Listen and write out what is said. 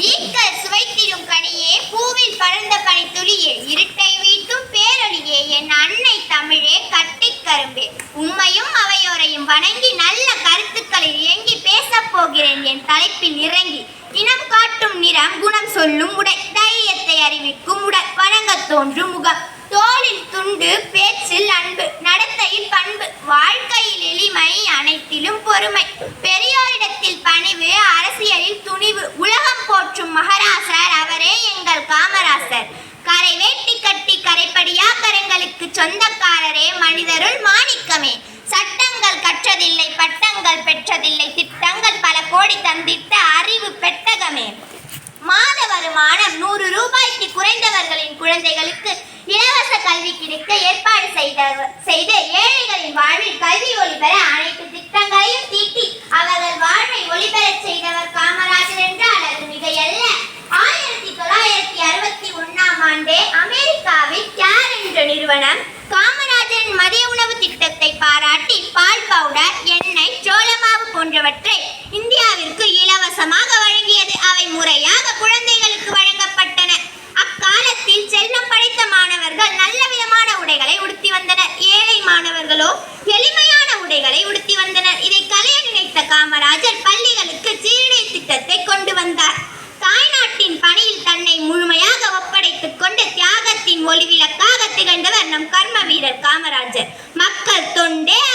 ஈக்கள் சுவைத்திடும் கனியே பூவில் பறந்த பனித்துளியே இருட்டை வீட்டும் பேரொழியே என் அன்னை தமிழே கட்டி கரும்பே. உம்மையும் அவையோரையும் வணங்கி நல்ல கருத்துக்களில் இயங்கி பேசப் போகிறேன் என் தலைப்பில் இறங்கி. இனம் காட்டும் நிறம் குணம் சொல்லும் உடை தைரியத்தை அறிவிக்கும் உடை வணங்க தோன்றும் முகம். தோளில் துண்டு பேச்சில் அன்பு நடத்தையில் பண்பு வாழ்க்கையில் எளிமை அனைத்திலும் பொறுமை. பெரியோரிடத்தில் பணிவு அரசியலில் துணி கரங்களுக்கு சொந்தக்காரரே மனிதருள் மாணிக்கமே. சட்டங்கள் கற்றதில்லை பட்டங்கள் பெற்றதில்லை திட்டங்கள் பல கோடி தந்திட்ட அறிவு பெட்டகமே மாத வருமானம் நூறு ரூபாய்க்கு குறைந்தவர்களின் குழந்தைகளுக்கு இலவச கல்வி கிடைக்க ஏற்பாடு செய்த செய்து ஏழைகளின் வாழ்வில் கல்வி ஒளிபெற அனைத்து திட்டங்களையும் தீட்டி அவர்கள் வாழ்வை ஒளிபெறச் செய்தவர் காமராஜர் என்றால் அது மிகையல்ல. ஆயிரத்தி தொள்ளாயிரத்தி அறுபத்தி ஒண்ணாம் ஆண்டே என்ற நிறுவனம் காமராஜரின் மதிய உணவு திட்டத்தை பாராட்டி பால் பவுடர் எண்ணெய் சோளமாவு போன்றவற்றை இந்தியாவிற்கு இலவசமாக வழங்கியது. அவை முறையாக குழந்தைகளுக்கு வழங்கப்பட்டன. அக்காலத்தில் செல்லம் படைத்த மாணவர்கள் நல்ல விதமான உடைகளை உடுத்தி வந்தனர். ஏழை மாணவர்களோ எளிமையான உடைகளை உடுத்தி வந்தனர். இதை கலைய நினைத்த காமராஜர் பள்ளிகளுக்கு சீருடை திட்டத்தை கொண்டு வந்தார். தாய்நாட்டின் பணியில் தன்னை முழுமையாக ஒப்படைத்துக் கொண்டு தியாகத்தின் ஒளிவில 건데?